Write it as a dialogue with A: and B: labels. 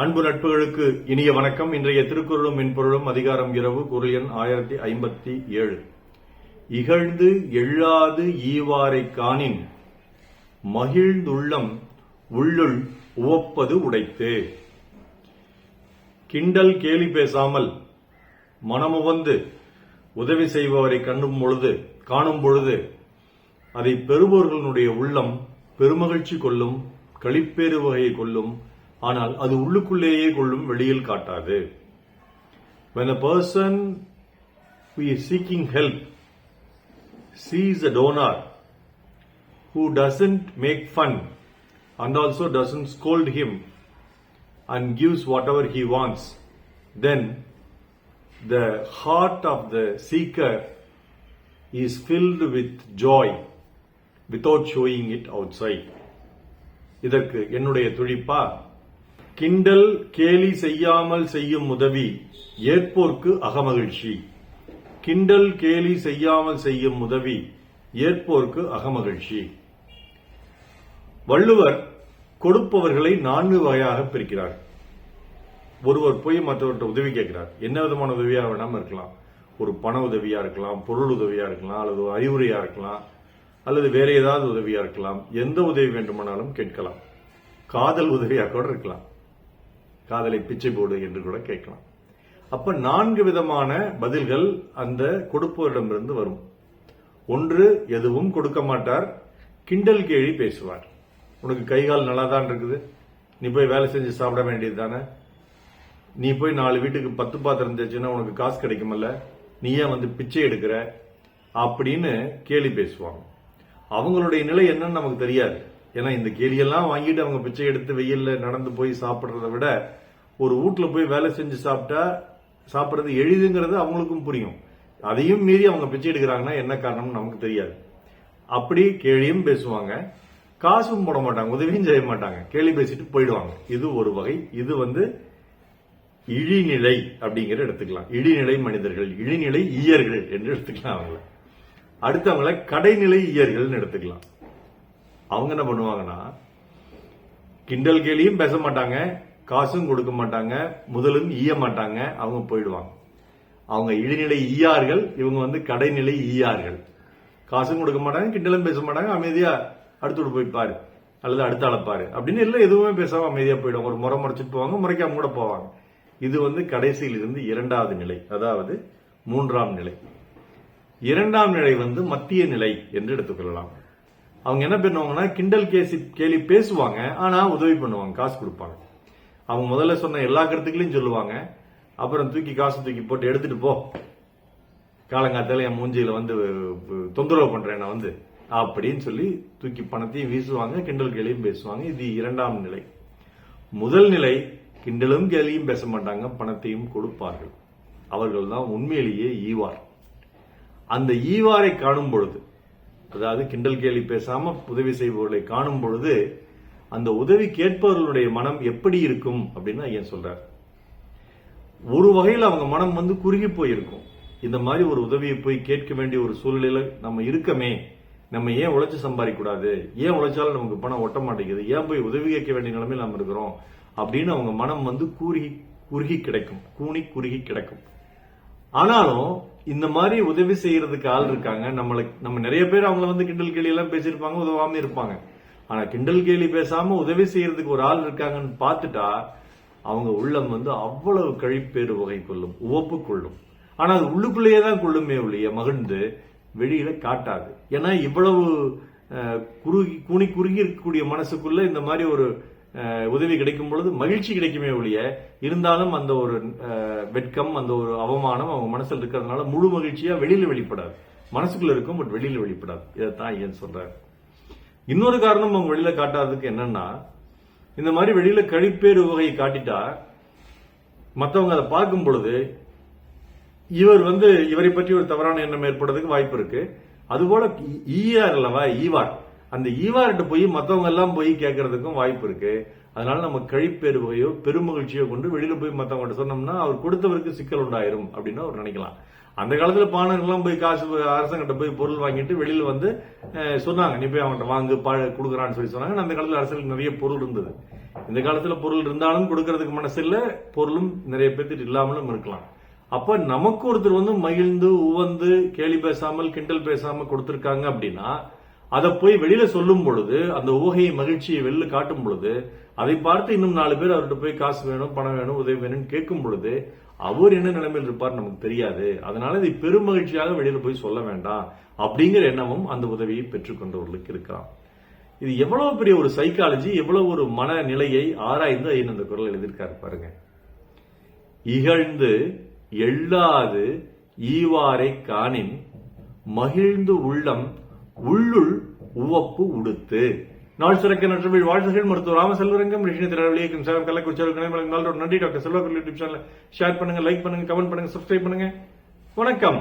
A: அன்பு நட்புகளுக்கு இனிய வணக்கம். இன்றைய திருக்குறளும் மென்பொருளும் அதிகாரம் இரவு குரல் எண் ஆயிரத்தி ஐம்பத்தி ஏழு. இகழ்ந்து எழாது ஈவாரை காணின் மகிழ்ந்துள்ளம் உள்ளுள் உவப்பது உடைத்து. கிண்டல் கேலி பேசாமல் மனமுவந்து உதவி செய்பவரை கண்டும் பொழுது காணும் பொழுது அதை பெறுபவர்களுடைய உள்ளம் பெருமகிழ்ச்சி கொள்ளும் களிப்பேறு வகையை கொள்ளும் ஆனால் அது உள்ளுக்குள்ளேயே கொள்ளும் வெளியில் காட்டாது when a person who is seeking help sees a donor who doesn't make fun and also doesn't scold him and gives whatever he wants then the heart of the seeker is filled with joy without showing it outside இதற்கு என்னுடைய துழிப்பா கிண்டல் கேலி செய்யாமல் செய்யும் உதவி ஏற்போர்க்கு அகமகிழ்ச்சி. கிண்டல் கேலி செய்யாமல் செய்யும் உதவி ஏற்போர்க்கு அகமகிழ்ச்சி. வள்ளுவர் கொடுப்பவர்களை நான்கு வகையாக பிரிக்கிறார். ஒருவர் போய் மற்றவர்கிட்ட உதவி கேட்கிறார். என்ன விதமான உதவியாக வேணாமல் இருக்கலாம். ஒரு பண உதவியா இருக்கலாம் பொருள் உதவியா இருக்கலாம் அல்லது அறிவுரையா இருக்கலாம் அல்லது வேற ஏதாவது உதவியா இருக்கலாம். எந்த உதவி வேண்டுமானாலும் கேட்கலாம். காதல் உதவியாக கூட இருக்கலாம். காதலை பிச்சை போடு என்று கூட கேட்கலாம். அப்ப நான்கு விதமான பதில்கள் அந்த கொடுப்பவரிடமிருந்து வரும். ஒன்று எதுவும் கொடுக்க மாட்டார். கிண்டல் கேலி பேசுவார். உனக்கு கை கால் நல்லா தான் இருக்குது. நீ போய் வேலை செஞ்சு சாப்பிட வேண்டியது தானே. நீ போய் நாலு வீட்டுக்கு பத்து பாத்திரம் தேய்ச்சுன்னா உனக்கு காசு கிடைக்குமல்ல. நீ ஏன் வந்து பிச்சை எடுக்கிற அப்படின்னு கேலி பேசுவாங்க. அவங்களுடைய நிலை என்னன்னு நமக்கு தெரியாது. ஏன்னா இந்த கேலியெல்லாம் வாங்கிட்டு அவங்க பிச்சை எடுத்து வெயில்ல நடந்து போய் சாப்பிடுறத விட ஒரு வீட்டில் போய் வேலை செஞ்சு சாப்பிட்டா சாப்பிட்றது எளிதுங்கிறது அவங்களுக்கும் புரியும். அதையும் மீறி அவங்க பிச்சை எடுக்கிறாங்கன்னா என்ன காரணம் நமக்கு தெரியாது. அப்படி கேலியும் பேசுவாங்க. காசும் போட மாட்டாங்க உதவியும் செய்ய மாட்டாங்க. கேலி பேசிட்டு போயிடுவாங்க. இது ஒரு வகை. இது வந்து இழிநிலை அப்படிங்கிற எடுத்துக்கலாம். இழிநிலை மனிதர்கள் இழிநிலை ஈயர்கள் என்று எடுத்துக்கலாம் அவங்கள. அடுத்தவங்கள கடைநிலை ஈயர்கள்னு எடுத்துக்கலாம். அவங்க என்ன பண்ணுவாங்கன்னா கிண்டல் கேலியும் பேச மாட்டாங்க. காசும் கொடுக்க மாட்டாங்க முதலும் ஈய மாட்டாங்க அவங்க போயிடுவாங்க. அவங்க இடைநிலை ஈயார்கள் இவங்க வந்து கடைநிலை ஈயார்கள். காசும் கொடுக்க மாட்டாங்க கிண்டலும் பேச மாட்டாங்க அமைதியா அடுத்து போய் அல்லது அடுத்த அளப்பாரு அப்படின்னு இல்லை எதுவுமே பேசாம அமைதியா போயிடுவாங்க. ஒரு முறை முறைச்சிட்டு போவாங்க முறைக்காம கூட போவாங்க. இது வந்து கடைசியில் இருந்து இரண்டாவது நிலை அதாவது மூன்றாம் நிலை. இரண்டாம் நிலை வந்து மத்திய நிலை என்று எடுத்துக்கொள்ளலாம். அவங்க என்ன பண்ணுவாங்கன்னா கிண்டல் கேசி கேலி பேசுவாங்க ஆனா உதவி பண்ணுவாங்க காசு கொடுப்பாங்க. அவங்க முதல்ல சொன்ன எல்லா கருத்துக்களையும் சொல்லுவாங்க. அப்புறம் தூக்கி காசு தூக்கி போட்டு எடுத்துட்டு போ. காலங்காத்தால என் மூஞ்சியில வந்து தொந்தரவு பண்றேன் நான் வந்து. அப்படின்னு சொல்லி தூக்கி பணத்தையும் வீசுவாங்க கிண்டல் கேலியும் பேசுவாங்க. இது இரண்டாம் நிலை. முதல் நிலை கிண்டலும் கேலியும் பேச மாட்டாங்க பணத்தையும் கொடுப்பார்கள். அவர்கள் தான் உண்மையிலேயே ஈவார். அந்த ஈவாரை காணும் பொழுது அதாவது கிண்டல் கேலி பேசாம உதவி செய்பவர்களை காணும் பொழுது அந்த உதவி கேட்பவர்களுடைய மனம் எப்படி இருக்கும் அப்படின்னு ஐயன் சொல்றார். ஒரு வகையில் அவங்க மனம் வந்து குறுகி போயிருக்கும். இந்த மாதிரி ஒரு உதவியை போய் கேட்க வேண்டிய ஒரு சூழ்நிலையில நம்ம இருக்கமே. நம்ம ஏன் உழைச்சு சம்பாதிக்க கூடாது ஏன் உழைச்சாலும் நமக்கு பணம் ஒட்ட மாட்டேங்குது? ஏன் போய் உதவி கேட்க வேண்டிய நிலைமையில் நம்ம இருக்கிறோம்? அப்படின்னு அவங்க மனம் வந்து கூறுகி குறுகி கிடைக்கும். கூணி குறுகி கிடைக்கும். ஆனாலும் இந்த மாதிரி உதவி செய்யறதுக்கு ஆள் இருக்காங்க. நம்மளுக்கு நம்ம நிறைய பேர் அவங்கள வந்து கிண்டல் கேலி எல்லாம் பேசியிருப்பாங்க உதவாம இருப்பாங்க. ஆனா கிண்டல் கேலி பேசாம உதவி செய்யறதுக்கு ஒரு ஆள் இருக்காங்கன்னு பார்த்துட்டா அவங்க உள்ளம் வந்து அவ்வளவு கழிப்பேறு வகை கொள்ளும் உவப்பு கொள்ளும். ஆனா அது உள்ளுக்குள்ளேயே தான் கொள்ளுமே ஒழிய மகிழ்ந்து வெளியில காட்டாது. ஏன்னா இவ்வளவு குறுகி குனி குறுகி இருக்கக்கூடிய மனசுக்குள்ள இந்த மாதிரி ஒரு உதவி கிடைக்கும் பொழுது மகிழ்ச்சி கிடைக்குமே ஒழிய இருந்தாலும் அந்த ஒரு வெட்கம் அந்த ஒரு அவமானம் அவங்க மனசில் இருக்கிறதுனால முழு மகிழ்ச்சியா வெளியில வெளிப்படாது. மனசுக்குள்ள இருக்கும் பட் வெளியில வெளிப்படாது. இதைத்தான் ஏன் சொல்றாரு. இன்னொரு காரணம் அவங்க வெளியில காட்டாததுக்கு என்னன்னா இந்த மாதிரி வெளியில கழிப்பேறு வகையை காட்டிட்டா மற்றவங்க அதை பார்க்கும் பொழுது இவர் வந்து இவரை பற்றி ஒரு தவறான எண்ணம் ஏற்படுறதுக்கு வாய்ப்பு இருக்கு. அதுபோல ஈஆர் அல்லவா ஈவார். அந்த ஈவார்கிட்ட போய் மற்றவங்க எல்லாம் போய் கேட்கறதுக்கும் வாய்ப்பு இருக்கு. அதனால நம்ம கழிப்பேறு வகையோ பெருமகிழ்ச்சியோ கொண்டு வெளியில போய் மற்றவங்கள்ட்ட சொன்னோம்னா அவர் கொடுத்தவருக்கு சிக்கல் உண்டாயிரும் அப்படின்னு அவர் நினைக்கலாம். அந்த காலத்துல பாணர்கள்லாம் போய் காசு அரசங்கிட்ட போய் பொருள் வாங்கிட்டு வெளியில வந்து சொன்னாங்க நீ போய் அவன்கிட்ட வாங்கு பா கொடுக்குறான்னு சொல்லி சொன்னாங்க. அந்த காலத்துல அரசுக்கு நிறைய பொருள் இருந்தது. இந்த காலத்துல பொருள் இருந்தாலும் கொடுக்கறதுக்கு மனசு இல்ல பொருளும் நிறைய பேர்த்துட்டு இல்லாமலும் இருக்கலாம். அப்ப நமக்கு ஒருத்தர் வந்து மகிழ்ந்து உவந்து கேலி பேசாமல் கிண்டல் பேசாம கொடுத்திருக்காங்க அப்படின்னா அதை போய் வெளியில சொல்லும் பொழுது அந்த ஊகையை மகிழ்ச்சியை வெளில காட்டும் பொழுது அதை பார்த்து இன்னும் நாலு பேர் அவர்கிட்ட போய் காசு வேணும் பணம் வேணும் உதவி வேணும்னு கேட்கும் பொழுது அவர் என்ன நிலைமையில் இருப்பார் நமக்கு தெரியாது. அதனால இதை பெரும் மகிழ்ச்சியாக வெளியில போய் சொல்ல வேண்டாம் அப்படிங்கிற எண்ணமும் அந்த உதவியை பெற்றுக்கொண்டவர்களுக்கு இருக்கலாம். இது எவ்வளவு பெரிய ஒரு சைக்காலஜி எவ்வளவு ஒரு மனநிலையை ஆராய்ந்து ஐயன் அந்த குரல் எழுதியிருக்காரு பாருங்க. இகழ்ந்து எள்ளாது ஈவாரை காணின் மகிழ்ந்து உள்ளம் உள்ளுள் உவப்பு உடுத்து. நாள் சிறக்க நற்றமிழ் வாழ்த்துகள் மருத்துவர் ராமசெல்வரங்கம் செல்வரங்கம் ரிஷினி சேலம் கள்ளக்குறிச்சி நாள் நன்றி doctor Selva YouTube channel share பண்ணுங்க லைக் பண்ணுங்க கமெண்ட் பண்ணுங்க சப்ஸ்கிரைப் பண்ணுங்க. வணக்கம்.